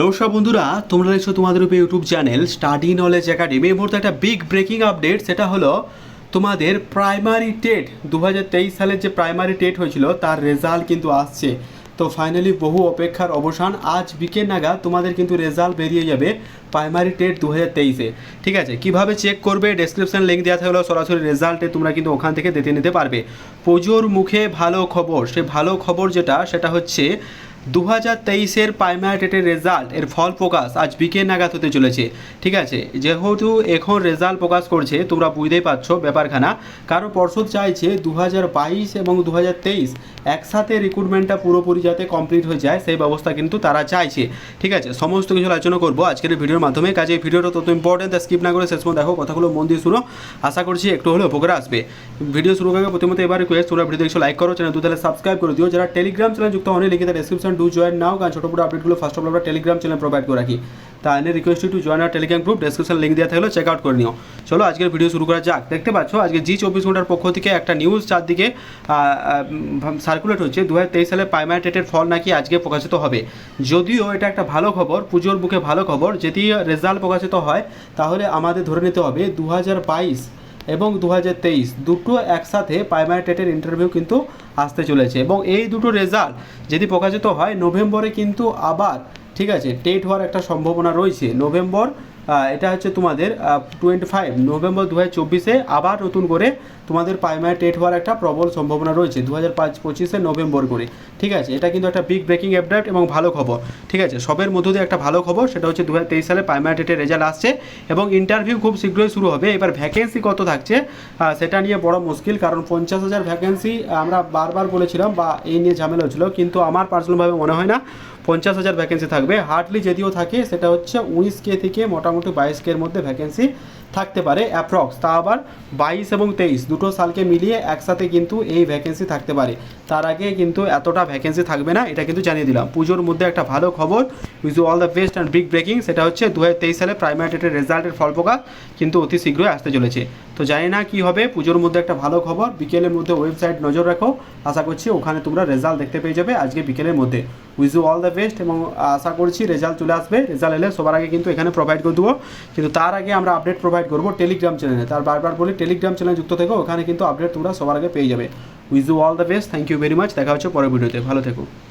নমস্কার বন্ধুরা, তোমরা দেখছ তোমাদের উপর YouTube channel study knowledge academy. এই মুহূর্তে একটা বিগ ব্রেকিং আপডেট সেটা হলো তোমাদের প্রাইমারি টেট দু হাজার তেইশ সালের যে প্রাইমারি টেট হয়েছিল, তার রেজাল্ট কিন্তু আসছে। তো ফাইনালি বহু অপেক্ষার অবসান, আজ বিকেল নাগাদ তোমাদের কিন্তু রেজাল্ট বেরিয়ে যাবে প্রাইমারি টেট দু হাজার তেইশে ঠিক আছে, কীভাবে চেক করবে ডেসক্রিপশন লিঙ্ক দেওয়া থাকলেও সরাসরি রেজাল্টে তোমরা কিন্তু ওখান থেকে দেখে নিতে পারবে। পুজোর মুখে ভালো খবর, সে ভালো খবর যেটা, সেটা হচ্ছে দু হাজার তেইশের প্রাইমারি টেটের রেজাল্ট এর ফল প্রকাশ আজ বিকেল নাগাদ হতে চলেছে। ঠিক আছে, যেহেতু এখন রেজাল্ট প্রকাশ করছে, তোমরা বুঝতেই পারছ ব্যাপারখানা। কারণ পর্ষদ চাইছে দু হাজার বাইশ এবং দু হাজার তেইশ একসাথে রিক্রুটমেন্টটা পুরোপুরি যাতে কমপ্লিট হয়ে যায়, সেই ব্যবস্থা কিন্তু তারা চাইছে। ঠিক আছে, সমস্ত কিছু আলোচনা করব আজকের ভিডিওর মাধ্যমে। কাজে ভিডিওটা তত ইম্পর্টেন্ট স্কিপ না করে শেষ পর্যন্ত দেখো, কথাগুলো মন দিয়ে শুনো। আশা করছি একটু হলেও উপকারে আসবে। ভিডিও শুরু করার প্রথমত এবার রিকোয়েস্ট তোমরা ভিডিও দেখছ লাইক করো চ্যানেল দু তাহলে সাবস্ক্রাইব করে দিও। যারা টেলিগ্রাম চ্যানেল যুক্ত অনেক লিখে তার ডেসক্রিপশন ডু জয়েন নাও কারণ ছোটো বড় আপডেটগুলো ফার্স্ট অফ অল আমরা টেলিগ্রাম চ্যানেল প্রোভাইড করে রাখি তা এনে রিকোয়েস্ট টু জয়েন আর টেলিগ্রাম গ্রুপ ডেসক্রিপশন লিঙ্ক দেওয়া থাকলে চেক আউট করে নিও। চলো আজকের ভিডিও শুরু করা যাক। দেখতে পাচ্ছ, আজকে জি চব্বিশ ঘণ্টার পক্ষ থেকে একটা নিউজ চারদিকে সার্কুলেট হচ্ছে। দু হাজার তেইশ সালে প্রাইমারি টেটের ফল নাকি আজকে প্রকাশিত হবে। যদিও এটা একটা ভালো খবর, পুজোর বুকে ভালো খবর, যদি রেজাল্ট প্রকাশিত হয়, তাহলে আমাদের ধরে নিতে হবে দু হাজার বাইশ এবং দু হাজার তেইশ, দুটো একসাথে প্রাইমারি টেটের ইন্টারভিউ কিন্তু আসতে চলেছে। এবং এই দুটো রেজাল্ট যদি প্রকাশিত হয়, নভেম্বরে কিন্তু আবার, ঠিক আছে টেট হওয়ার একটা সম্ভাবনা রয়েছে। নভেম্বর এটা হচ্ছে তোমাদের টোয়েন্টি ফাইভ নভেম্বর দু হাজার চব্বিশে আবার নতুন করে তোমাদের প্রাইমারি টেট হওয়ার একটা প্রবল সম্ভাবনা রয়েছে দু হাজার পাঁচ, পঁচিশে নভেম্বর করে, ঠিক আছে? এটা কিন্তু একটা বিগ ব্রেকিং আপডেট এবং ভালো খবর, ঠিক আছে? সবের মধ্য দিয়ে একটা ভালো খবর, সেটা হচ্ছে দু হাজার তেইশ সালে প্রাইমারি টেটের রেজাল্ট আসছে এবং ইন্টারভিউ খুব শীঘ্রই শুরু হবে। এবার ভ্যাকেন্সি কত থাকছে সেটা নিয়ে বড় মুশকিল, কারণ পঞ্চাশ হাজার ভ্যাকেন্সি আমরা বারবার বলেছিলাম বা এই নিয়ে ঝামেলা হচ্ছিল কিন্তু আমার পার্সোনালভাবে মনে হয় না পঞ্চাশ হাজার ভ্যাকেন্সি থাকবে। হার্ডলি যদিও থাকে, সেটা হচ্ছে উনিশ কে থেকে মোটামুটি বাইশ কের মধ্যে ভ্যাকেন্সি থাকতে পারে অ্যাপ্রক্স তা আবার বাইশ এবং তেইশ দুটো সালকে মিলিয়ে একসাথে কিন্তু এই ভ্যাকেন্সি থাকতে পারে। তার আগে কিন্তু এতটা ভ্যাকেন্সি থাকবে না, এটা কিন্তু জানিয়ে দিলাম। পুজোর মধ্যে একটা ভালো খবর wish all the best and big breaking সেটা হচ্ছে দু হাজার তেইশ সালে প্রাইমারি টেটের রেজাল্টের ফল প্রকাশ কিন্তু অতি শীঘ্রই আসতে চলেছে। তো জানি না কি হবে, পুজোর মধ্যে একটা ভালো খবর, বিকেলের মধ্যে ওয়েবসাইট নজর রাখো। আশা করছি ওখানে তোমরা রেজাল্ট দেখতে পেয়ে যাবে আজকে বিকেলের মধ্যে। Wish you all the best এবং আশা করছি রেজাল্ট চলে আসবে। রেজাল্ট এলে সবার আগে কিন্তু এখানে প্রোভাইড করে দেবো। কিন্তু তার আগে আমরা আপডেট প্রোভাইড করব টেলিগ্রাম চ্যানেলে তার বারবার বলি টেলিগ্রাম চ্যানেল যুক্ত থেকো, ওখানে কিন্তু আপডেট তোমরা সবার আগে পেয়ে যাবে। Wish you all the best thank you very much দেখা হচ্ছে পরের ভিডিওতে ভালো থেকো।